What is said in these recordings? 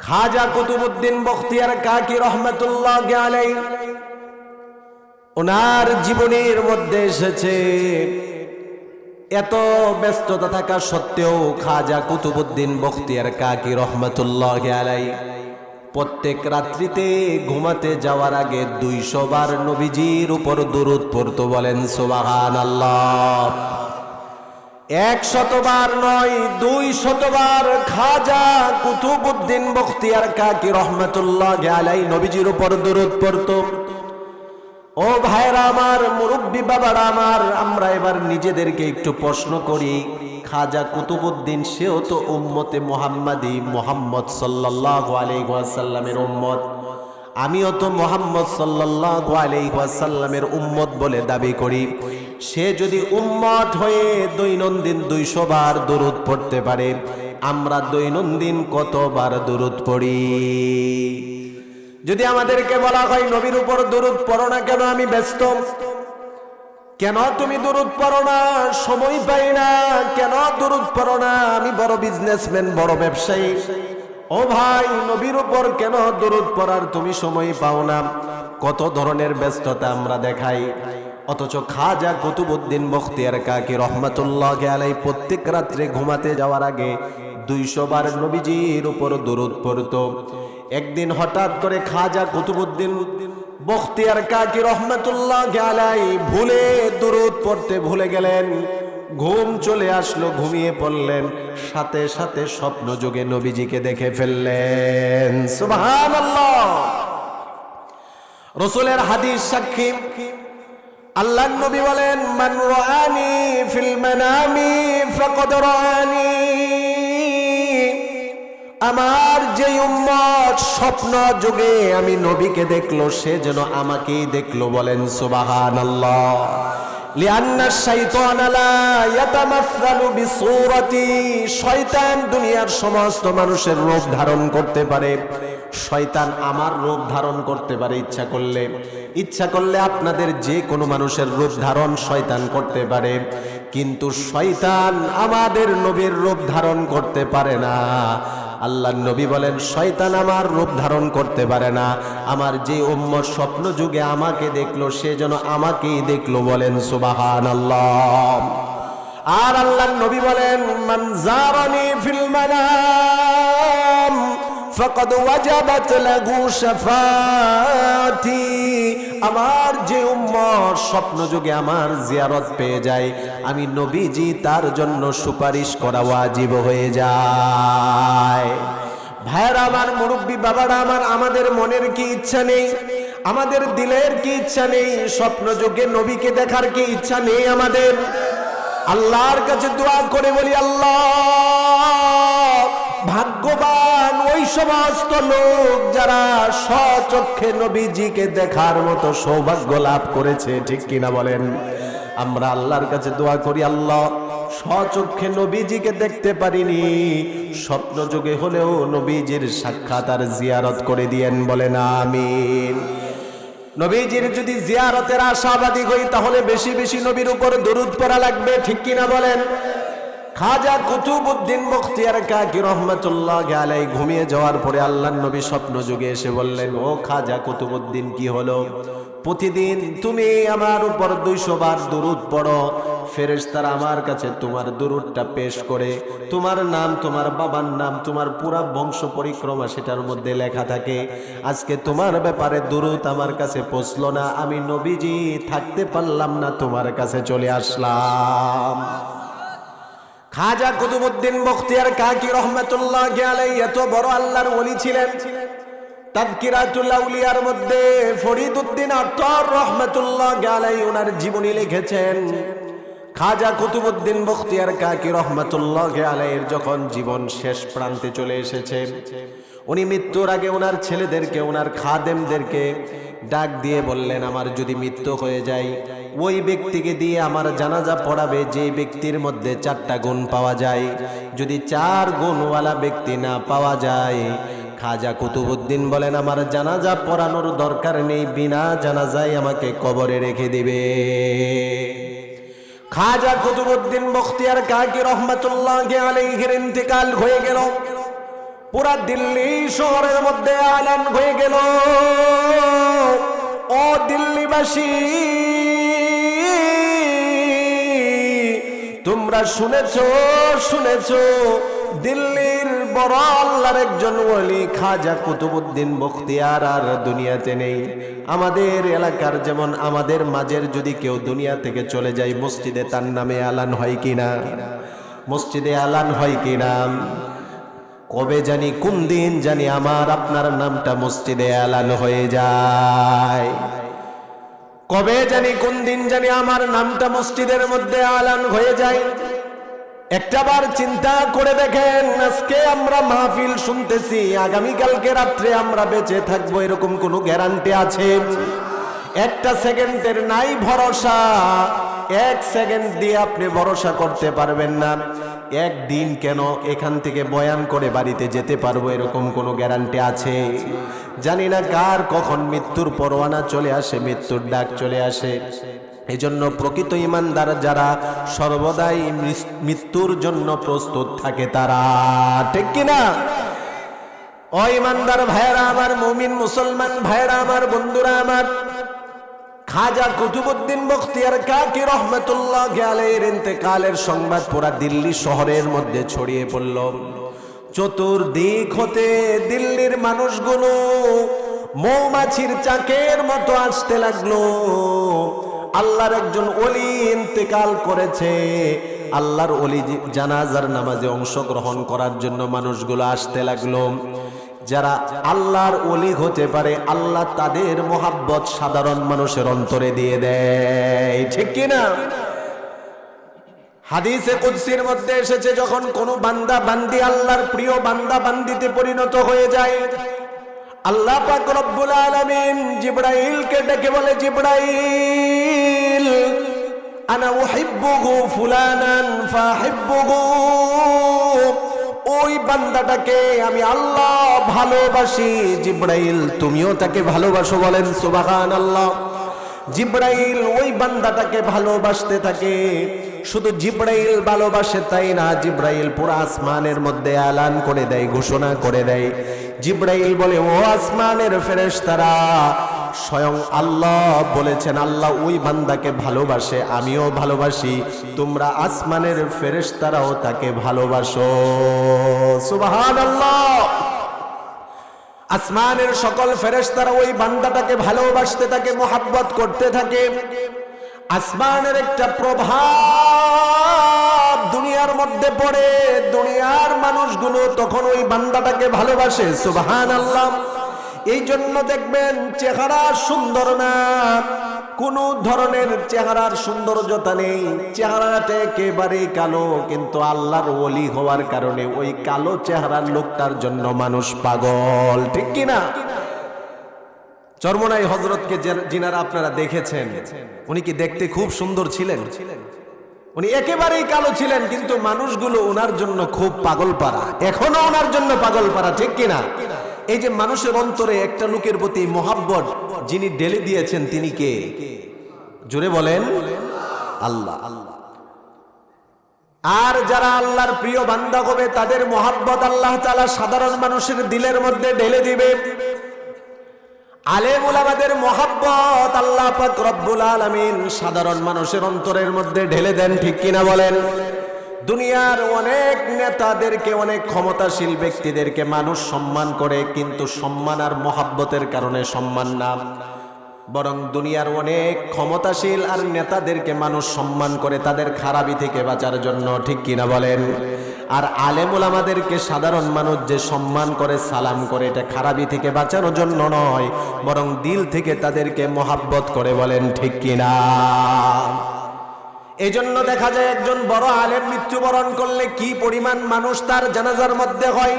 খাজা কুতুবুদ্দিন বখতিয়ার কাকি রহমতুল্লাহ আলাই ওনার জীবনের মধ্যে এসেছে। এত ব্যস্ততা থাকা সত্ত্বেও খাজা কুতুবুদ্দিন বখতিয়ার কাকি রহমতুল্লাহ আলাই প্রত্যেক রাত্রিতে ঘুমাতে যাওয়ার আগে দুইশো বার নবীজির উপর দুরুদ পড়তো বলেন সোবাহান আল্লাহ এক শতবার নয়, দুই শতবার খাজা কুতুবুদ্দিন বখতিয়ার কাকি রহমতুল্লাহ আলাই নবীজির উপর দরুদ পড়ত। ও ভাইরা আমার, মুরব্বী বাবারা আমার, আমরা এবার নিজেদেরকে একটু প্রশ্ন করি, খাজা কুতুবুদ্দিন সেও তো উম্মতে মোহাম্মদী মোহাম্মদ সাল্লাহ আলাইসাল্লামের উম্মত। আমিও তো মোহাম্মদ সাল্লাহ আলাইসাল্লামের উম্মত বলে দাবি করি। সে যদি উম্মত হয়ে দৈনন্দিন দুইশো বার দরুদ পড়তে পারে, আমরা দৈনন্দিন কতবার দরুদ পড়ি? যদি আমাদেরকে বলা হয়, নবীর উপর দরুদ পড়ো না কেন, আমি ব্যস্ত কেন তুমি দূরত পড়ো না? সময় পাই না। কেন দরুদ পড়ো না? আমি বড় বিজনেসম্যান বড় ব্যবসায়ী। ও ভাই, নবীর উপর কেন দরুদ পড়ার তুমি সময় পাও না? কত ধরনের ব্যস্ততা আমরা দেখাই। অথচ খাজা কুতুবুদ্দিন বখতিয়ার কাকি রহমাতুল্লাহ আলাই প্রত্যেক রাত্রে ঘুমাতে যাওয়ার আগে দুইশো বার নবীজির উপর দরুদ পড়ত। একদিন হঠাৎ করে খাজা কুতুবুদ্দিন বখতিয়ার কাকি রহমাতুল্লাহ আলাই ভুলে দরুদ পড়তে ভুলে গেলেন। ঘুম চলে আসলো, ঘুমিয়ে পড়লেন। সাথে সাথে স্বপ্ন যোগে নবীজিকে দেখে ফেললেন। সুবহানাল্লাহ। রসুলের হাদিস সাক্ষী। আল্লাহ নবী বলেন, মান রানি ফিল মানামি ফাকাদ আমার যে উম্মত স্বপ্ন যুগে আমি নবীকে দেখল, সে যেন আমাকেই দেখল বলেন, সুবহানাল্লাহ। লিআন্না শাইতান লা ইয়াতামাসসালু বিসূরাতি। শয়তান দুনিয়ার সমস্ত মানুষের রূপ ধারণ করতে পারে। শয়তান আমার রূপ ধারণ করতে পারে ইচ্ছা করলে। ইচ্ছা করলে আপনাদের যে কোনো মানুষের রূপ ধারণ শয়তান করতে পারে, কিন্তু শয়তান আমাদের নবীর রূপ ধারণ করতে পারে না। আল্লাহ নবী বলেন, শয়তান আমার রূপ ধারণ করতে পারে না। আমার যে উম্মত স্বপ্ন যুগে আমাকে দেখল, সে যেন আমাকেই দেখল। বলেন সুবাহান আল্লাহ আর আল্লাহ নবী বলেন মনজারানি ফিল ফকদ ওয়াজাবাত লাহু শাফাতি। আমার যে উম্মত স্বপ্ন যুগে আমার জিয়ারত পেয়ে যায়। আমি নবীজি তার জন্য সুপারিশ করা ওয়াজিব হয়ে যায়। ভাইয়েরা আমার মুরব্বী বাবারা আমার, আমাদের মনের কি ইচ্ছা নেই? আমাদের দিলের কি ইচ্ছা নেই? স্বপ্ন যুগে নবীকে দেখার কি ইচ্ছা নেই আমাদের? আল্লাহর কাছে দোয়া করে বলি, আল্লাহ! ভাগ্যবান ওই সমস্ত লোক যারা স্বচক্ষে নবীজিকে দেখার মতো সৌভাগ্য লাভ করেছে, ঠিক কিনা বলেন? আমরা আল্লাহর কাছে দোয়া করি, আল্লাহ, স্বচক্ষে নবীজিকে দেখতে পারিনি স্বপ্ন যুগে হলেও নবীজির সাক্ষাৎ আর জিয়ারত করে দিয়েন বলেন, আমিন। নবীজির যদি জিয়ারতের আশাবাদী হই, তাহলে বেশি বেশি নবীর উপর দরুদ পড়া লাগবে, ঠিক কিনা বলেন? খাজা কুতুবুদ্দিন মুখতিয়ার কাকি রহমতুল্লাহ আলাই ঘুমিয়ে যাওয়ার পরে আল্লাহ নবী স্বপ্ন যুগে এসে বললেন, ও খাজা কুতুবুদ্দিন কি হলো? প্রতিদিন তুমি আমার উপর দুইশো বার দুরুদ পড়ো। ফেরেশতার আমার কাছে তোমার দুরুদটা পেশ করে, তোমার নাম, তোমার বাবার নাম, তোমার পুরা বংশ পরিক্রমা সেটার মধ্যে লেখা থাকে। আজকে তোমার ব্যাপারে দুরুদ আমার কাছে পৌঁছলো না, আমি নবীজি থাকতে পারলাম না, তোমার কাছে চলে আসলাম। খাজা কুতুবুদ্দিন বখতিয়ার কাকি রহমতুল্লাহ আলাই এত বড় আল্লাহর ওলি ছিলেন। তাদকিরাতুল আউলিয়ার মধ্যে ফরিদউদ্দিন আত্তর রহমতুল্লাহ আলাই ওনার জীবনী লিখেছেন। খাজা কুতুবুদ্দিন বখতিয়ার কাকি রহমতুল্লাহ আলাইয়ের যখন জীবন শেষ প্রান্তে চলে এসেছে, উনি মৃত্যুর আগে ওনার ছেলেদেরকে ওনার খাদেমদেরকে ডাক দিয়ে বললেন, আমার যদি মৃত্যু হয়ে যায়, ওই ব্যক্তিকে দিয়ে আমার জানাজা পড়াবে, যে ব্যক্তির মধ্যে চারটা গুণ পাওয়া যায়। যদি চার গুণওয়ালা ব্যক্তি না পাওয়া যায়, খাজা কুতুবুদ্দিন বলেন, আমার জানাজা পড়ানোর দরকার নেই, বিনা জানাজাই আমাকে কবরে রেখে দিবে। খাজা কুতুবুদ্দিন বখতিয়ার কাকি রহমতুল্লাহ আলাইহির ইন্তেকাল হয়ে গেল। পুরা দিল্লি শহরের মধ্যে আলান হয়ে গেল। ও দিল্লিবাসী, তোমরা শুনেছ শুনেছ, দিল্লির বড় আল্লাহর একজন ওলি খাজা কুতুবুদ্দিন বখতিয়ার আর দুনিয়াতে নেই। আমাদের এলাকার যেমন আমাদের মাঝের যদি কেউ দুনিয়া থেকে চলে যায়, মসজিদে তার নামে আলান হয় কিনা? মসজিদে আলান হয় কিনা? কবে জানি, কোন দিন জানি আমার আপনার নামটা মসজিদে আলান হয়ে যায়। কবে জানি, কোন দিন জানি আমার নামটা মসজিদের মধ্যে আলান হয়ে যায়। একটাবার চিন্তা করে দেখেন, আজকে আমরা মাহফিল শুনতেছি, আগামীকালকে রাত্রে আমরা বেঁচে থাকব, এরকম কোনো গ্যারান্টি আছে? একটা সেকেন্ডের নাই ভরসা, এক সেকেন্ড দিয়ে আপনি ভরসা করতে পারবেন না। একদিন কেন এখান থেকে বয়ান করে বাড়িতে যেতে পারব এরকম কোনো গ্যারান্টি আছে? জানি না কার, কখন মৃত্যুর পরোয়ানা চলে আসে, মৃত্যুর ডাক চলে আসে। এই জন্য প্রকৃত ইমানদার যারা সর্বদাই মৃত্যুর জন্য প্রস্তুত থাকে তারা। ঠিক কিনা ও ইমানদার ভাইয়েরা আমার মুমিন মুসলমান ভাইয়েরা আমার বন্ধুরা আমার খাজা কুতুবুদ্দিন বখতিয়ার কাকি রহমতুল্লাহ আলাইহির ইন্তেকালের সংবাদ পুরা দিল্লি শহরের মধ্যে ছড়িয়ে পড়ল। চতুর্দিক হতে দিল্লির মানুষগুলো মৌমাছির চাকের মতো আসতে লাগল। আল্লাহর একজন অলি ইন্তেকাল করেছে। আল্লাহর অলি জানাজার নামাজে অংশগ্রহণ করার জন্য মানুষগুলো আসতে লাগল। যারা আল্লাহর অলি হতে পারে, আল্লাহ তাদের মোহাব্বত সাধারণ মানুষের অন্তরে দিয়ে দেয়। ঠিক কিনা হাদিসে কুদ্সির মধ্যে এসেছে, যখন কোনো বান্দা বান্দি আল্লাহর প্রিয় বান্দা বান্দিতে পরিণত হয়ে যায়, আল্লাহ পাক রব্বুল আলামিন জিবরাইলকে ডেকে বলে, জিবরাইল, আনা উহিব্বুহু ফুলানান, ফাহিব্বুহু। ওই বান্দাটাকে আমি আল্লাহ ভালোবাসি। জিব্রাইল, তুমিও তাকে ভালোবাসো বলেন সুবাহান আল্লাহ জিব্রাইল ওই বান্দাটাকে ভালোবাসতে থাকে। শুধু জিব্রাইল ভালোবাসে তাই না, জিব্রাইল পুরো আসমানের মধ্যে আলান করে দেয়, ঘোষণা করে দেয়। জিব্রাইল বলে, ও আসমানের ফেরেশতারা স্বয়ং আল্লাহ বলেছেন, আল্লাহ ওই বান্দাকে ভালোবাসে, আমিও ভালোবাসি। তোমরা আসমানের ফেরেশতারাও তাকে ভালোবাসো। সুবহানাল্লাহ। আসমানের সকল ফেরেশতারা ওই বান্দাটাকে ভালোবাসতে থাকে, মোহাব্বত করতে থাকে। আসমানের একটা প্রভাব দুনিয়ার মধ্যে পড়ে, দুনিয়ার মানুষগুলো তখন ওই বান্দাটাকে ভালোবাসে। সুবহান আল্লাহ এই জন্য দেখবেন চেহারা সুন্দর না। কোন ধরনের চেহারার সৌন্দর্যতা নেই। চেহারাটা একেবারে কালো, কিন্তু আল্লাহর ওলি হওয়ার কারণে ওই কালো চেহারার লোকটার জন্য মানুষ পাগল। ঠিক কিনা? চরমনাই হজরতকে যিনারা আপনারা দেখেছেন, উনি কি দেখতে খুব সুন্দর ছিলেন? উনি একেবারেই কালো ছিলেন, কিন্তু মানুষগুলো ওনার জন্য খুব পাগল পারা এখনও ওনার জন্য পাগল পারা ঠিক কিনা? এই যে মানুষের অন্তরে একটা লোকের প্রতি মোহাব্বত, যিনি ঢেলে দিয়েছেন, তিনি কে? জোরে বলেন, আল্লাহ। আল্লাহ আর যারা আল্লাহর প্রিয় বান্দা হবে, তাদের মোহাব্বত আল্লাহ তালা সাধারণ মানুষের দিলের মধ্যে ঢেলে দিবে। আলেম ওলামাদের মোহাব্বত আল্লাহ রব্বুল আলামিন সাধারণ মানুষের অন্তরের মধ্যে ঢেলে দেন, ঠিক কিনা বলেন? দুনিয়ার অনেক নেতাদেরকে, অনেক ক্ষমতাশীল ব্যক্তিদেরকে মানুষ সম্মান করে, কিন্তু সম্মান আর মহাব্বতের কারণে সম্মান না। বরং দুনিয়ার অনেক ক্ষমতাশীল আর নেতাদেরকে মানুষ সম্মান করে, তাদের খারাপি থেকে বাঁচার জন্য, ঠিক কিনা বলেন? আর আলেমুল আমাদেরকে সাধারণ মানুষ যে সম্মান করে, সালাম করে, এটা খারাপি থেকে বাঁচানোর জন্য নয়, বরং দিল থেকে তাদেরকে মহাব্বত করে বলেন, ঠিক কিনা? এই জন্য দেখা যায় একজন বড় আলেম মৃত্যুবরণ করলে কি পরিমাণ মানুষ তার জানাজার মধ্যে হয়?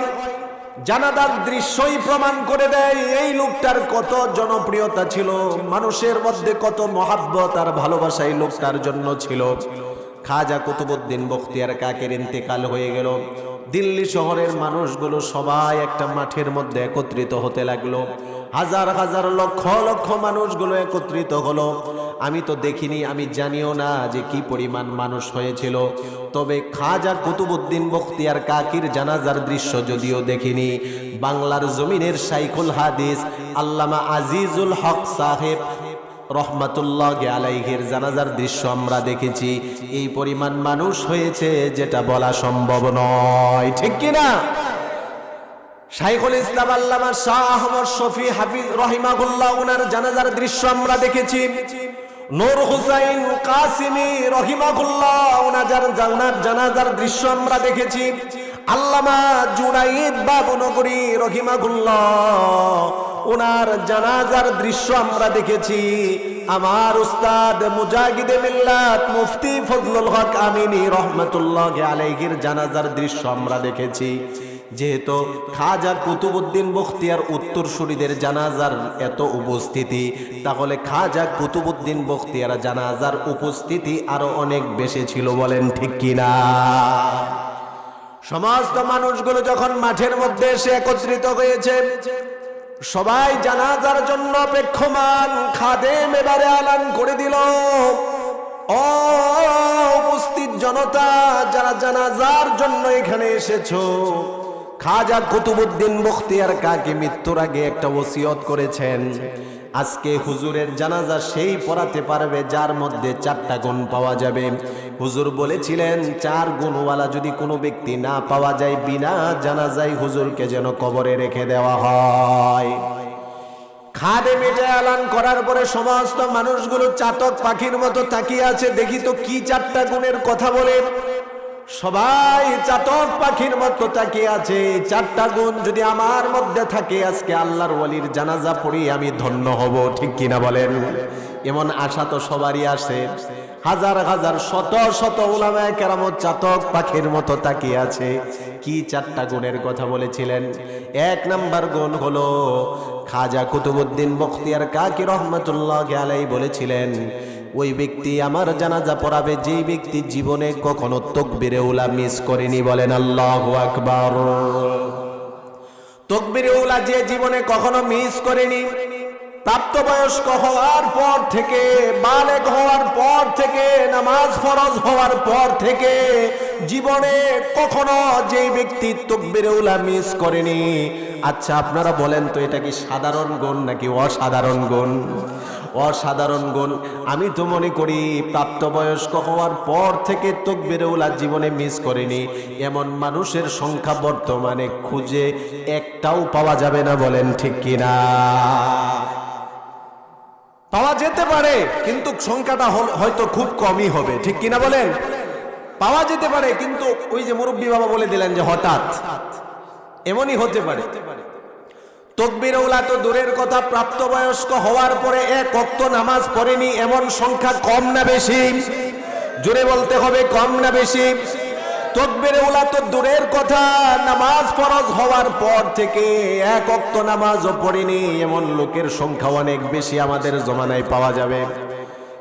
জানাদার দৃশ্যই প্রমাণ করে দেয়, এই লোকটার কত জনপ্রিয়তা ছিল, মানুষের মধ্যে কত মহাব্বত আর ভালোবাসা এই লোকটার জন্য ছিল। খাজা কুতুবুদ্দিন বখতিয়ার কাকের ইন্তেকাল হয়ে গেল। দিল্লি শহরের মানুষগুলো সবাই একটা মাঠের মধ্যে একত্রিত হতে লাগল। হাজার হাজার লক্ষ লক্ষ মানুষগুলো একত্রিত হলো। আমি তো দেখিনি, আমি জানিও না যে কি পরিমাণ মানুষ হয়েছিল। তবে খাজা কুতুবুদ্দিন বখতিয়ার কাকির জানাজার দৃশ্য যদিও দেখিনি। বাংলার জমিনের সাইকুল হাদিস আল্লামা আজিজুল হক সাহেব রহমাতুল্লাহ আলাইহির জানাজার দৃশ্য আমরা দেখেছি। এই পরিমাণ মানুষ হয়েছে যেটা বলা সম্ভব নয়। ঠিক কিনা? শাইখুল ইসলাম আল্লামা শাহ আহমদ শফি হাফিজ রহিমাগুল্লাহ উনার জানাজার দৃশ্য আমরা দেখেছি। নূর হুসাইন কাসিমি রহিমাগুল্লাহ উনাজার উনার জানাজার দৃশ্য আমরা দেখেছি। আল্লামা জুনাইদ বাবু নগরী রহিমাগুল্লাহ ওনার জানাজার দৃশ্য আমরা দেখেছি। আমার উস্তাদ মুজাহিদে মিল্লাত মুফতি ফজলুল হক আমিনী রহমতুল্লাহ আলাইহির জানাজার দৃশ্য আমরা দেখেছি। যেহেতু খাজার কুতুবুদ্দিন বখতিয়ার উত্তরসূরিদের জানাজার এত উপস্থিতি, তাহলে খাজা কুতুবুদ্দিন বখতিয়ার জানাজার উপস্থিতি আরও অনেক বেশি ছিল বলেন ঠিক কিনা? সমস্ত মানুষগুলো যখন মাঠের মধ্যে এসে একত্রিত হয়েছে, সবাই জানাজার জন্য অপেক্ষমান খাদেম এবারে আলান করে দিল। ও উপস্থিত জনতা, যারা জানাজার জন্য এখানে এসেছ খাজা কুতুবুদ্দিন বখতিয়ার কাকে মৃত্যুর আগে একটা ওসিয়ত করেছেন। আজকে হুজুরের জানাজা সেই পড়াতে পারবে, যার মধ্যে চারটা গুণ পাওয়া যাবে। হুজুর বলেছিলেন, চার গুণওয়ালা যদি কোনো ব্যক্তি না পাওয়া যায়, বিনা জানাজাই হুজুরকে যেন কবরে রেখে দেওয়া হয়। খাদে মেটে আলান করার পরে সমস্ত মানুষগুলো চাতক পাখির মতো তাকিয়ে আছে। দেখি তো কি চারটা গুণের কথা বলে। সবাই চাতক পাখির মতো তাকিয়ে আছে। চারটা গুণ যদি আমার মধ্যে থাকে, আজকে আল্লাহর ওয়ালির জানাজা পড়ি আমি ধন্য হব, ঠিক কিনা বলেন? এমন আশা তো সবারই আসে হাজার হাজার শত শত ওলামায় কেরামত চাতক পাখির মতো তাকিয়ে আছে। কি চারটা গুণের কথা বলেছিলেন? এক নাম্বার গুণ হলো, খাজা কুতুবুদ্দিন বখতিয়ার কাকি রহমতুল্লাহ আলাই বলেছিলেন ওই ব্যক্তি আমার জানাজা পড়াবে যেই ব্যক্তি জীবনে কখনো তকবিরে উলা মিস করেনি বলেন আল্লাহ আকবার। তকবিরে উলা যে জীবনে কখনো মিস করেনি, প্রাপ্তবয়স্ক হওয়ার পর থেকে বালেক হওয়ার পর থেকে, নামাজ ফরজ হওয়ার পর থেকে, জীবনে কখনো যেই ব্যক্তি তকবিরে উলা মিস করেনি। আচ্ছা আপনারা বলেন তো, এটা কি সাধারণ গুণ নাকি অসাধারণ গুণ? অসাধারণ গুণ। আমি তো মনে করি, প্রাপ্তবয়স্ক হওয়ার পর থেকে তকবিরে উলা জীবনে মিস করেনি। এমন মানুষের সংখ্যা বর্তমানে খুঁজে একটাও পাওয়া যাবে না বলেন ঠিক কিনা? পাওয়া যেতে পারে, কিন্তু সংখ্যাটা হয়তো খুব কমই হবে, ঠিক কিনা বলেন? পাওয়া যেতে পারে, কিন্তু ওই যে মুরব্বী বাবা বলে দিলেন যে হঠাৎ, এমনই হতে পারে। তকবির উলা তো দূরের কথা, প্রাপ্তবয়স্ক হওয়ার পরে এক অক্ত নামাজ পড়েনি, এমন সংখ্যা কম না বেশি? জোরে বলতে হবে, কম না বেশি? তকবির উলা তো দূরের কথা, নামাজ ফরজ হওয়ার পর থেকে এক অক্ত নামাজও পড়েনি, এমন লোকের সংখ্যা অনেক বেশি আমাদের জমানায় পাওয়া যাবে।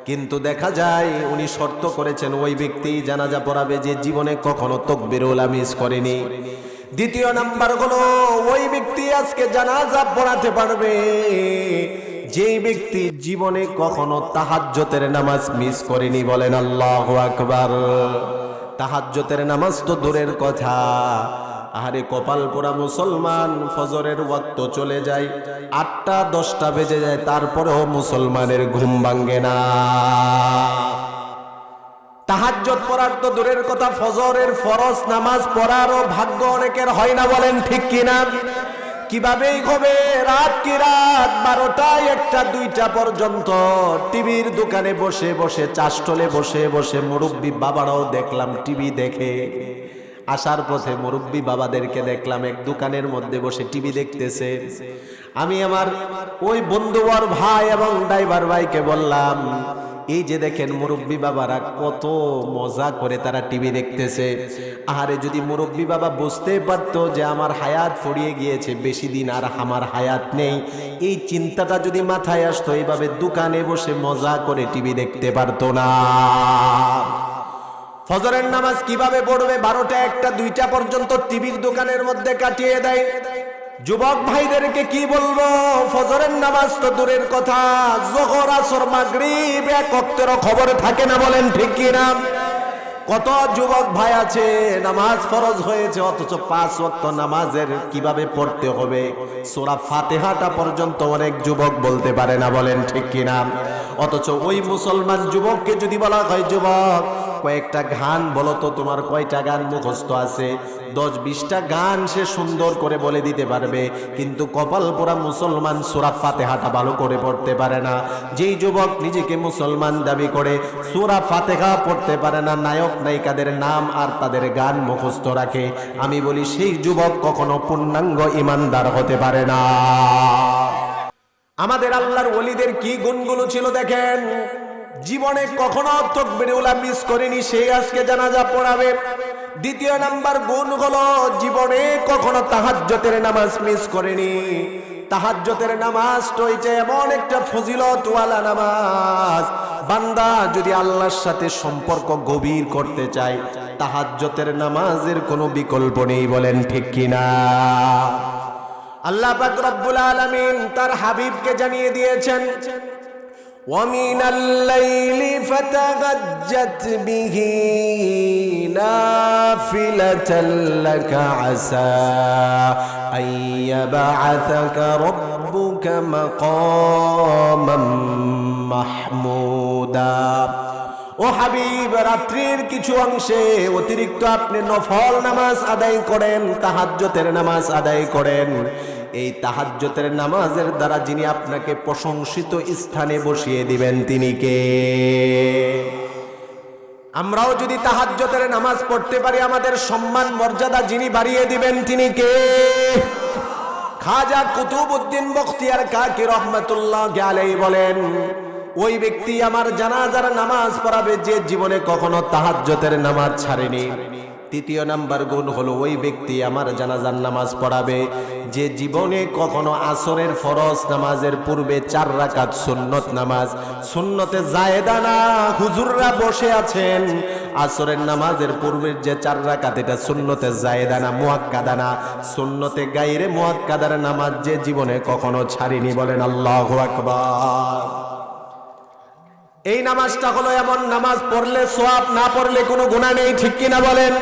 কিন্তু দেখা যায়, উনি শর্ত করেছেন, ওই ব্যক্তি জানাজা পড়াবে যে জীবনে কখনো তকবির উলা মিস করেনি। দ্বিতীয় নাম্বার হলো, ওই ব্যক্তি আজকে জানাজা পড়াতে পারবে। যেই ব্যক্তি জীবনে কখনো তাহাজ্জতের নামাজ মিস করেনি বলেন আল্লাহ আকবার। তাহাজ্জতের নামাজ তো দূরের কথা। আহারে কপাল পোড়া মুসলমান, ফজরের ওয়াক্ত চলে যায়, আটটা, দশটা বেজে যায়, তারপরেও মুসলমানের ঘুম ভাঙ্গে না। তাহাজ্জত পড়ার তো দূরের কথা, ফজরের ফরজ নামাজ পড়ারও ভাগ্য অনেকের হয় না বলেন ঠিক কিনা? কিভাবেই হবে? রাত কি রাত? বারোটায় একটা, দুইটা পর্যন্ত টিভির দোকানে বসে বসে চাষটলে বসে বসে মুরব্বী বাবারাও দেখলাম টিভি দেখে। আসার পথে মুরব্বী বাবাদেরকে দেখলাম এক দোকানের মধ্যে বসে টিভি দেখতেছে। আমি আমার ওই বন্ধুবর ভাই এবং ড্রাইভার ভাইকে বললাম এই যে দেখেন মুরব্বী বাবারা কত মজা করে তারা টিভি দেখতেছে। আহারে যদি মুরব্বী বাবা বুঝতে পারতো যে আমার হায়াত ফুরিয়ে গিয়েছে, বেশি দিন আর আমার হায়াত নেই। এই চিন্তাটা যদি মাথায় আসতো এইভাবে দোকানে বসে মজা করে টিভি দেখতে পারতো না। ফজরের নামাজ কীভাবে পড়বে? বারোটা একটা, দুইটা পর্যন্ত টিভির দোকানের মধ্যে কাটিয়ে দেয়। যুবক ভাইদেরকে কি বলব? ফজরের নামাজ তো দূরের কথা। জোহর, আসর, মাগরিব এক খবর থাকে না বলেন ঠিক কি না? কত যুবক ভাই আছে, নামাজ ফরজ হয়েছে, অথচ পাঁচ ওয়াক্ত নামাজের কীভাবে পড়তে হবে? সোরা ফাতেহাটা পর্যন্ত অনেক যুবক বলতে পারে না বলেন ঠিক কি না? অথচ ওই মুসলমান যুবককে যদি বলা হয়, যুবক, কয়েকটা গান বলো তো, তোমার কয়টা গান মুখস্থ আছে? দশ বিশটা গান সে সুন্দর করে বলে দিতে পারবে, কিন্তু কপাল পোড়া মুসলমান সুরা ফাতেহাটা ভালো করে পড়তে পারে না। যেই যুবক নিজেকে মুসলমান দাবি করে, সুরা ফাতেহা পড়তে পারে না, নায়ক নায়িকাদের নাম আর তাদের গান মুখস্থ রাখে। আমি বলি, সেই যুবক কখনো পূর্ণাঙ্গ ইমানদার হতে পারে না। আমাদের আল্লাহর ওলিদের কি গুণগুলো ছিল দেখেন? জীবনে কখনো তকবির মিস করেনি সেই আজকে জানাজা পড়াবে। দ্বিতীয় নাম্বার গুণ হলো জীবনে কখনো তাহাজ্জতের নামাজ মিস করেনি। তাহাজ্জতের নামাজ হইছে এমন একটা ফজিলতওয়ালা নামাজ। বান্দা যদি আল্লাহর সাথে সম্পর্ক গভীর করতে চায় তাহাজ্জতের নামাজের কোনো বিকল্প নেই বলেন ঠিক কিনা? আল্লাহ পাক রব্বুল আলামিন তার হাবিবকে জানিয়ে দিয়েছেন ومن الليل فتهجت به نافلة لك عسى أن يبعثك ربك مقاما محمودا ও হাবিব রাত্রির কিছু অংশে অতিরিক্ত আপনি নফল নামাজ আদায় করেন তাহাজ্জতের নামাজ আদায় করেন এই তাহাজ্জতের নামাজের দ্বারা যিনি আপনাকে প্রশংসিত স্থানে বসিয়ে দিবেন, তিনি কে? আমরাও যদি তাহাজ্জতের নামাজ পড়তে পারি, আমাদের সম্মান, মর্যাদা যিনি বাড়িয়ে দিবেন, তিনি কে? খাজা কুতুবউদ্দিন বখতিয়ার কাকি রহমতুল্লাহ আলাই বলেন, ওই ব্যক্তি আমার জানাজার নামাজ পড়াবে, যে জীবনে কখনো তাহাজ্জতের নামাজ ছাড়েনি। তৃতীয় নাম্বার গুণ হলো ওই ব্যক্তি আমার জানাজার নামাজ পড়াবে। যে জীবনে কখনো আসরের ফরজ নামাজের পূর্বে চার রাকাত সুন্নত নামাজ, সুন্নতে জায়েদা না, হুজুররা বসে আছেন। আসরের নামাজের পূর্বের যে চার রাকাত, এটা সুন্নতে জায়েদা না, মুয়াক্কাদা না। সুন্নতে গাইরে মুয়াক্কাদার নামাজ যে জীবনে কখনো ছাড়িনি বলেন আল্লাহু আকবার। এই নামাজটা হলো এমন নামাজ পড়লে সোয়াব না পড়লে কোনো গুণা নেই, ঠিক কিনা বলেন?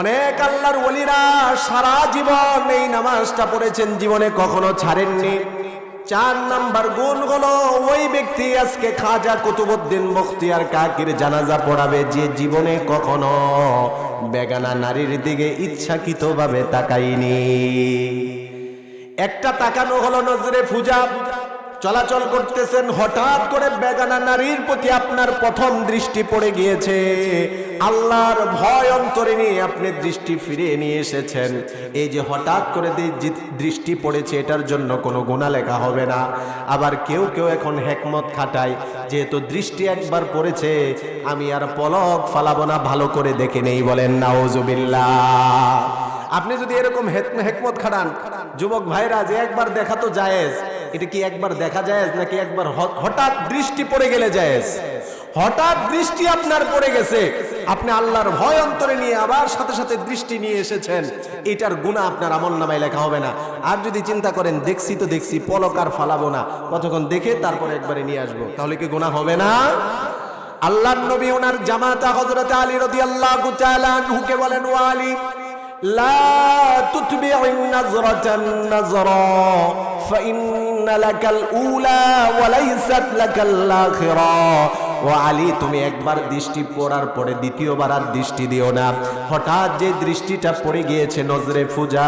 অনেক আল্লাহর ওলিরা সারা জীবন এই নামাজটা পড়েছেন, জীবনে কখনো ছাড়েননি। চার নাম্বার গুণ হলো, ওই ব্যক্তি আজকে খাজা কুতুবুদ্দিন বখতিয়ার কাকির জানাজা পড়াবে যে জীবনে কখনো বেগানা নারীর দিকে ইচ্ছাকৃতভাবে তাকাইনি একটা তাকানো হলো নজরে ফুজা, চলাচল করতেছেন, হঠাৎ করে বেগানা নারীর প্রতি আপনার প্রথম দৃষ্টি পড়ে গিয়েছে। আল্লাহর ভয় অন্তরে নিয়ে আপনি দৃষ্টি ফিরিয়ে নিয়ে এসেছেন। এই যে হঠাৎ করে দৃষ্টি পড়েছে, এটার জন্য কোনো গুণা লেখা হবে না। আবার কেউ কেউ এখন হেকমত খাটায়, যেহেতু দৃষ্টি একবার পড়েছে, আমি আর পলক ফালাবো না, ভালো করে দেখে নেই বলেন নাওজুবিল্লাহ আপনি যদি এরকম হেকমত খাটান, যুবক ভাইরা, যে একবার দেখা তো জায়েজ। এটা কি একবার দেখা যায় নাকি একবার হঠাৎ দৃষ্টি পড়ে গেলে যায় হঠাৎ দৃষ্টি আপনার পড়ে গেছে। আপনি আল্লাহর ভয় অন্তরে নিয়ে আবার সাথে সাথে দৃষ্টি নিয়ে এসেছেন। এটার গুণা আপনার আমল নামায় লেখা হবে না। আর যদি চিন্তা করেন, দেখছি তো দেখছি, পলক আর ফালাবো না। কতক্ষণ দেখে তারপরে একবারে নিয়ে আসব। তাহলে কি গুণা হবে না? আল্লাহ নবী ওনার জামাতা হজরত আলী রদি আল্লাহ হুকে বলেন, ও আলী لا تتبع النظرة النظرة فإن لك الأولى وليست لك الآخرة. ও আলী, তুমি একবার দৃষ্টি পড়ার পরে দ্বিতীয়বার আর দৃষ্টি দিও না। হঠাৎ যে দৃষ্টিটা পড়ে গিয়েছে নজরে ফুজা,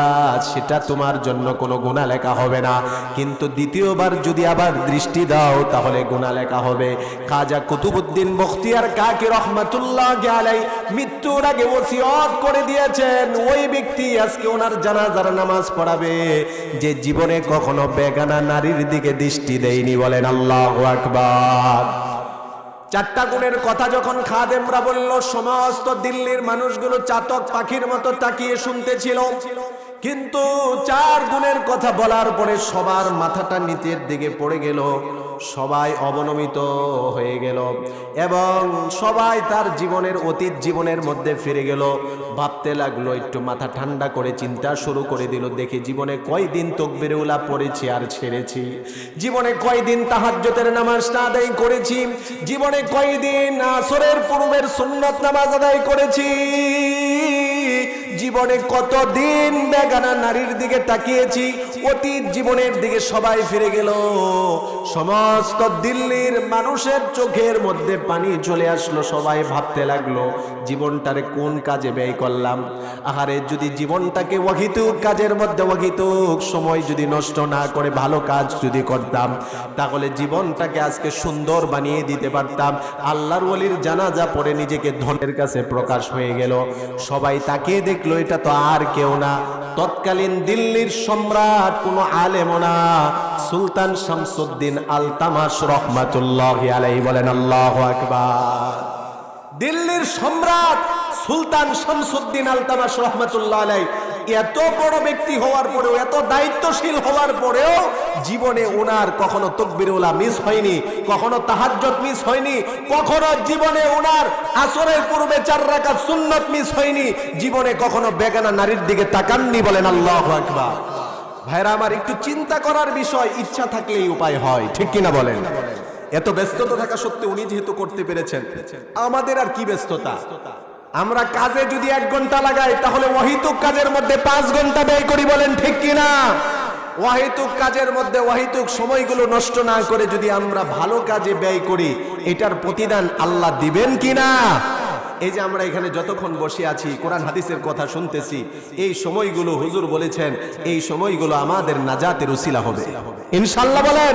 সেটা তোমার জন্য কোনো গুণা লেখা হবে না। কিন্তু দ্বিতীয়বার যদি আবার দৃষ্টি দাও, তাহলে গুণা লেখা হবে। খাজা কুতুবুদ্দিন বখতিয়ার কাকি রহমতুল্লাহ আলাই মৃত্যুর আগে ওসিয়ত করে দিয়েছেন। ওই ব্যক্তি আজকে ওনার জানাজার নামাজ পড়াবে। যে জীবনে কখনো বেগানা নারীর দিকে দৃষ্টি দেয়নি বলেন আল্লাহ আকবার। চারটা গুণের কথা যখন খাদেমরা বলল, সমস্ত দিল্লির মানুষগুলো চাতক পাখির মতো তাকিয়ে শুনতেছিল। কিন্তু চার গুণের কথা বলার পরে সবার মাথাটা নিচের দিকে পড়ে গেল। সবাই অবনমিত হয়ে গেল এবং সবাই তার জীবনের অতীত জীবনের মধ্যে ফিরে গেল। ভাবতে লাগল, একটু মাথা ঠান্ডা করে চিন্তা শুরু করে দিল, দেখি জীবনে কয়দিন তকবির উলা পড়েছি আর ছেড়েছি। জীবনে কয়দিন তাহাজ্জতের নামাজটা আদায় করেছি। জীবনে কয়দিন আসরের পূর্বের সুন্নত নামাজ আদায় করেছি। জীবনে কতদিন বেগানা নারীর দিকে তাকিয়েছি, অতীত জীবনের দিকে সবাই ফিরে গেল। সমস্ত দিল্লির মানুষের চোখের মধ্যে পানি চলে আসলো, সবাই ভাবতে লাগল, জীবনটারে কোন কাজে ব্যয় করলাম? আহারে, যদি জীবনটাকে ওয়াহিতুক কাজের মধ্যে ওয়াহিতুক সময় যদি নষ্ট না করে ভালো কাজ যদি করতাম, তাহলে জীবনটাকে আজকে সুন্দর বানিয়ে দিতে পারতাম। আল্লাহর ওলির জানাজা পরে নিজেকে ধনের কাছে প্রকাশ হয়ে গেল। সবাই তাকে দেখল এটা তো আর কেউ না। তৎকালীন দিল্লির সম্রাট কোনো আলেম না। সুলতান শামসুদ্দিন আলতামাস রহমাতুল্লাহ আলাই বলেন, আল্লাহ আকবার। দিল্লির সম্রাট সুলতান শামসুদ্দিন আলতামাস রহমাতুল্লাহ আলাই এত বড় ব্যক্তি হওয়ার পরেও, এত দায়িত্বশীল হওয়ার পরেও জীবনে ওনার কখনো তকবিরুল্লাহ মিস হয়নি, কখনো তাহাজ্জত মিস হয়নি, কখনো জীবনে ওনার আসরের পূর্বে চার রাকাত সুন্নত মিস হয়নি, জীবনে কখনো বেগানা নারীর দিকে তাকাননি বলেন আল্লাহ আকবার। ভাইরা আমার, একটু চিন্তা করার বিষয়, ইচ্ছা থাকলেই উপায় হয়, ঠিক কিনা বলেন? এত ব্যস্ততা থাকা সত্ত্বেও উনি যেহেতু করতে পেরেছেন, আমাদের আর কি ব্যস্ততা? আমরা কাজে যদি এক ঘণ্টা লাগাই, তাহলে ওয়াহিতুক কাজের মধ্যে পাঁচ ঘণ্টা ব্যয় করি বলেন ঠিক কিনা? ওয়াহিতুক কাজের মধ্যে ওয়াহিতুক সময়গুলো নষ্ট না করে যদি আমরা ভালো কাজে ব্যয় করি, এটার প্রতিদান আল্লাহ দিবেন কিনা? এই যে আমরা এখানে যতক্ষণ বসে আছি, কোরআন হাদিসের কথা শুনতেছি, এই সময়গুলো হুজুর বলেছেন, এই সময়গুলো আমাদের নাজাতের উসিলা হবে। ইনশাল্লাহ বলেন